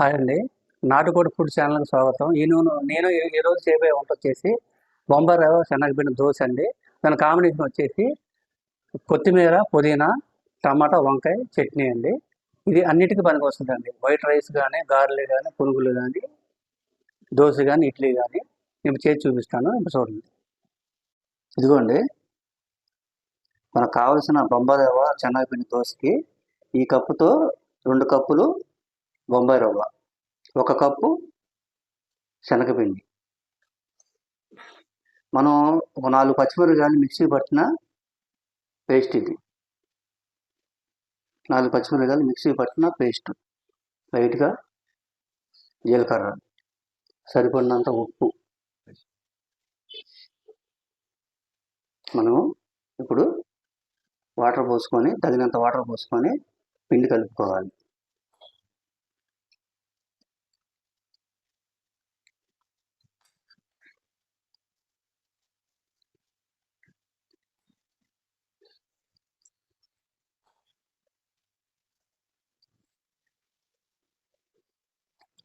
Hi అండి. నాటుకోడి food ఛానల్కి స్వాగతం. ఈ నూనె నేను ఈరోజు రోజు చేయబోయే వంట వచ్చేసి బొంబాయి రవ్వ శనగపిండి దోశ అండి. దాని కాంబినేషన్ వచ్చేసి కొత్తిమీర పుదీనా టమాటా వంకాయ చట్నీ అండి. ఇది అన్నిటికీ పనికి వస్తుందండి. వైట్ రైస్ కానీ గారెలు కానీ పునుగులు కానీ దోశ కానీ ఇడ్లీ కానీ నేను చేసి చూపిస్తాను. ఇప్పుడు చూడండి. ఇదిగోండి. మనకు కావలసిన బొంబాయి రవ్వ శనగపిండి దోశకి ఈ కప్పుతో రెండు కప్పులు బొంబాయి రవ్వ. ఒక కప్పు శనగపిండి. మనం ఒక నాలుగు పచ్చిమిరపకాయలు మిక్సీ పట్టిన పేస్ట్ ఇది. నాలుగు పచ్చిమిరపకాయలు మిక్సీ పట్టిన పేస్ట్. లైట్గా జీలకర్ర. సరిపడినంత ఉప్పు. మనం ఇప్పుడు వాటర్ పోసుకొని తగినంత వాటర్ పోసుకొని పిండి కలుపుకోవాలి.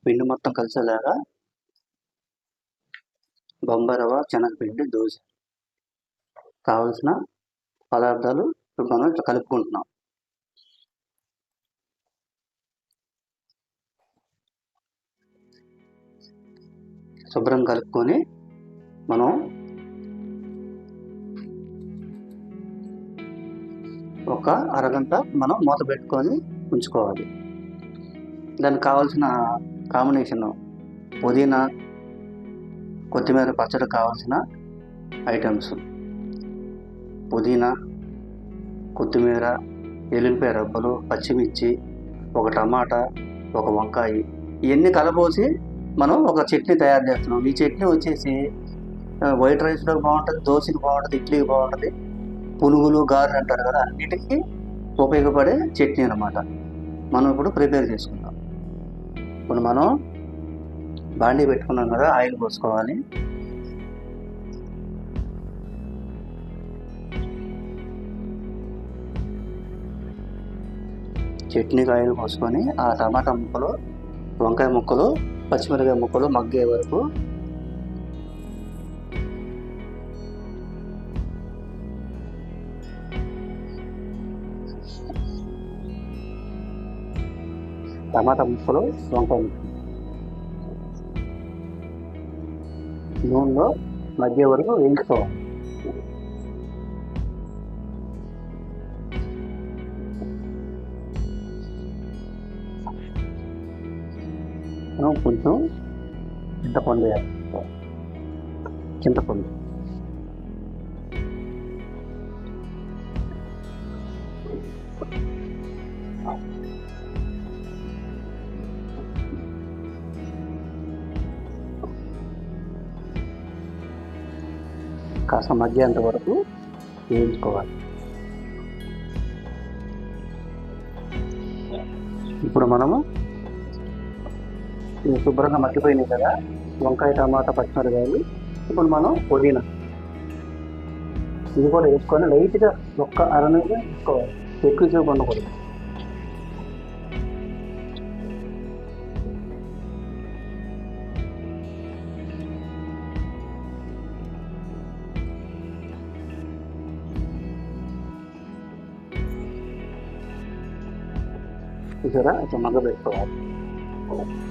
పిండి మొత్తం కలిసేలాగా బొంబరవ రవ్వ శనగపిండి దోశ. కావలసిన పదార్థాలు ఇప్పుడు మనం ఇట్లా కలుపుకుంటున్నాం. శుభ్రం కలుపుకొని మనం ఒక అరగంట మనం మూత పెట్టుకొని ఉంచుకోవాలి. దానికి కావాల్సిన కాంబినేషన్ పుదీనా కొత్తిమీర పచ్చడి కావాల్సిన ఐటమ్స్. పుదీనా కొత్తిమీర ఎల్లుల్లిపాయ రబ్బలు పచ్చిమిర్చి ఒక టమాటా ఒక వంకాయ ఇవన్నీ కలపోసి మనం ఒక చట్నీ తయారు చేస్తున్నాం. ఈ చట్నీ వచ్చేసి వైట్ రైస్లో బాగుంటుంది దోశకి బాగుంటుంది ఇడ్లీకి బాగుంటుంది పునుగులు గారెలు అంటారు కదా అన్నిటికీ ఉపయోగపడే చట్నీ అన్నమాట. మనం ఇప్పుడు ప్రిపేర్ చేసుకుందాం. ఇప్పుడు మనం బాండీ పెట్టుకున్నాం కదా ఆయిల్ పోసుకోవాలి. చట్నీకి ఆయిల్ పోసుకొని ఆ టమాటా ముక్కలు వంకాయ ముక్కలు పచ్చిమిరకాయ ముక్కలు మగ్గే వరకు టమాటా ముక్కలు వంకాయ నూనెలో మధ్య వరకు వేయించుకోవాలి. కొంచెం చింతపండు వేయాలి. చింతపండు. కాస్త మగ్గేంత వరకు వేయించుకోవాలి. ఇప్పుడు మనము ఇవి శుభ్రంగా మగ్గిపోయినాయి కదా వంకాయ టమాటా పచ్చిమిరకాయలు ఇప్పుడు మనం పుదీనా. ఇది కూడా వేసుకొని లైట్గా ఒక్క అర నిమిషం వేసుకోవాలి. ఎక్కువ సేపు ఉండకూడదు. చూసారా? ఇట్లా మగ్గ పెట్టుకోవాలి.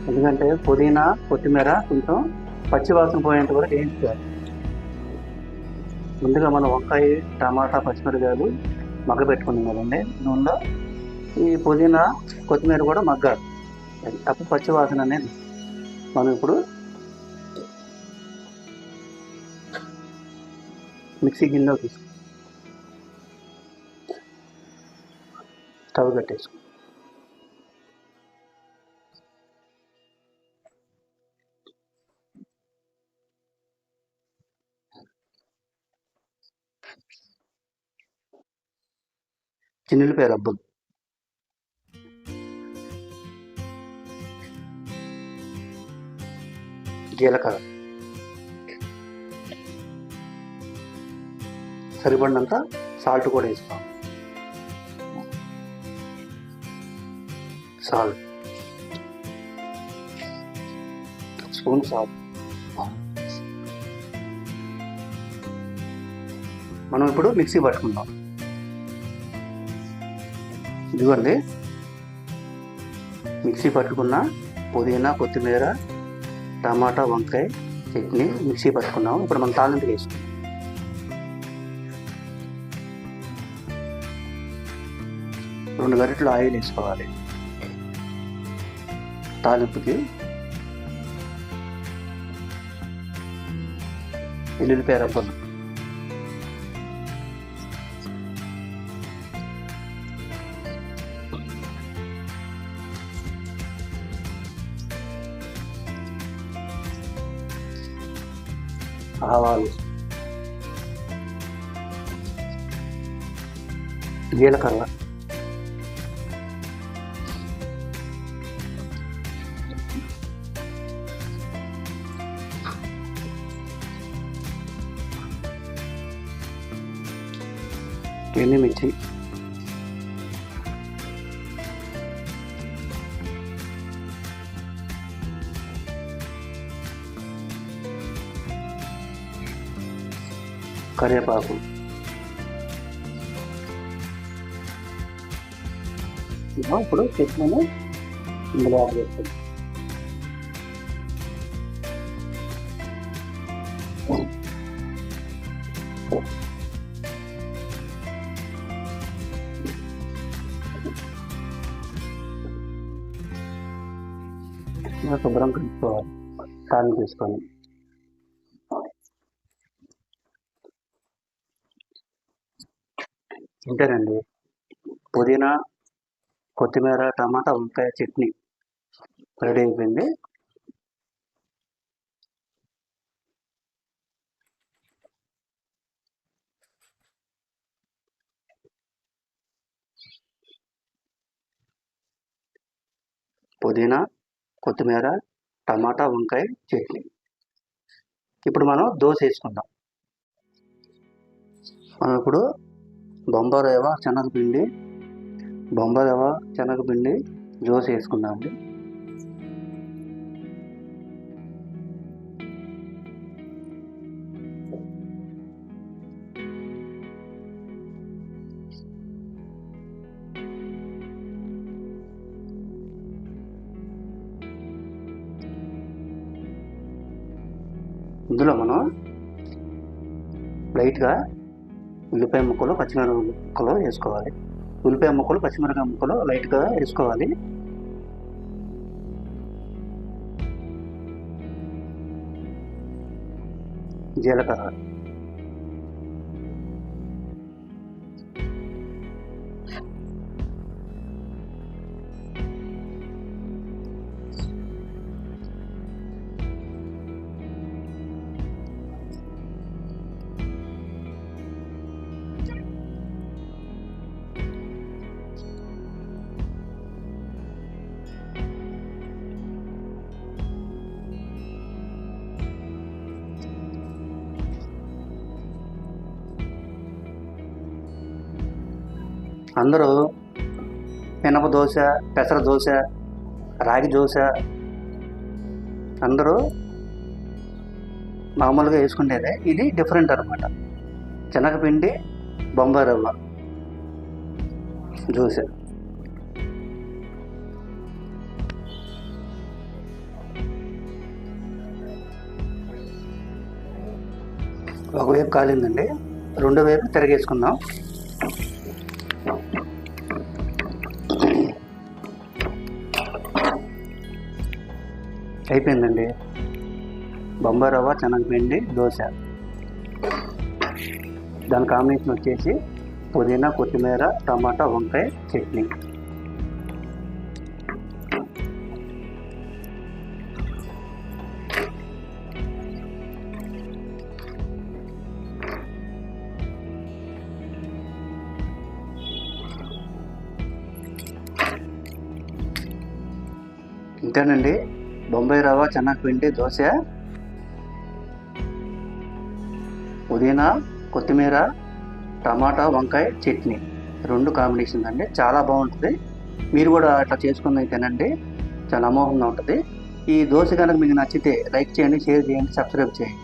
ఎందుకంటే పుదీనా కొత్తిమీర కొంచెం పచ్చివాసన పోయేంత వరకు వేయించుకోవాలి. ముందుగా మనం వంకాయ టమాటా పచ్చిమిరకాయలు మగ్గబెట్టుకున్నాం కదండి. నూనెలో ఈ పుదీనా కొత్తిమీర కూడా మగ్గాలి. అప్పుడు పచ్చి వాసన అనేది మనం ఇప్పుడు మిక్సీ గిన్నెలో తీసుకు స్టవ్ కట్టేసుకు పేరు రబ్బలు జీలకర్ర. సరిపడినంత సాల్ట్ కూడా వేసుకోవాలి సాల్ట్. Spoon salt. మనం ఇప్పుడు మిక్సీ పట్టుకుందాం. ఇదిగోండి. మిక్సీ పట్టుకున్న పుదీనా కొత్తిమీర టమాటా వంకాయ చట్నీ మిక్సీ పట్టుకున్నాం ఇప్పుడు మనం తాలింపు వేసుకుందాం రెండు గరిటలు ఆయిల్ వేసుకోవాలి. తాలింపుకి ఎల్లుల్లిపాయ రబ్బలు ఆవాలు జీలకర్ర ఎండుమిర్చి కరివేపాకు ఇప్పుడు చట్నీని ఇందులో యాడ్ చేస్తాం. శుభ్రం కలుపుకోవాలి తాను తీసుకొని ఇంతేనండి పుదీనా కొత్తిమీర టమాటా వంకాయ చట్నీ రెడీ అయిపోయింది. పుదీనా కొత్తిమీర టమాటా వంకాయ చట్నీ. ఇప్పుడు మనం దోశ వేసుకుందాం. మనం ఇప్పుడు బొంబాయి శనగపిండి. బొంబాయి శనగపిండి దోశ వేసుకుందాం ఇందులో మనం లైట్గా ఉల్లిపాయ ముక్కలు పచ్చిమిరపకాయ ముక్కలు వేసుకోవాలి. ఉల్లిపాయ ముక్కలు పచ్చిమిరపకాయ ముక్కలు లైట్గా వేసుకోవాలి. జీలకర్ర. అందరూ మినప దోశ పెసర దోశ రాగి దోశ అందరూ మామూలుగా వేసుకునేదే ఇది డిఫరెంట్ అనమాట శనగపిండి బొంబాయి రవ్వ దోశ ఒకవైపు కాలిందండి రెండో వైపు తిరగేసుకుందాం. అయిపోయిందండి. బొంబాయి రవ్వ శనగపిండి దోశ. దాని కాంబినేషన్ వచ్చేసి పుదీనా కొత్తిమీర టమాటా వంకాయ చట్నీ. ఇంతేనండి. బొంబాయి రవ్వ శనగపిండి దోశ పుదీనా కొత్తిమీర టమాటా వంకాయ చట్నీ. రెండు కాంబినేషన్ అండి. చాలా బాగుంటుంది. మీరు కూడా అట్లా చేసుకుని తినండి చాలా అమోఘంగా ఉంటుంది. ఈ దోశ కనుక మీకు నచ్చితే లైక్ చేయండి షేర్ చేయండి సబ్స్క్రైబ్ చేయండి.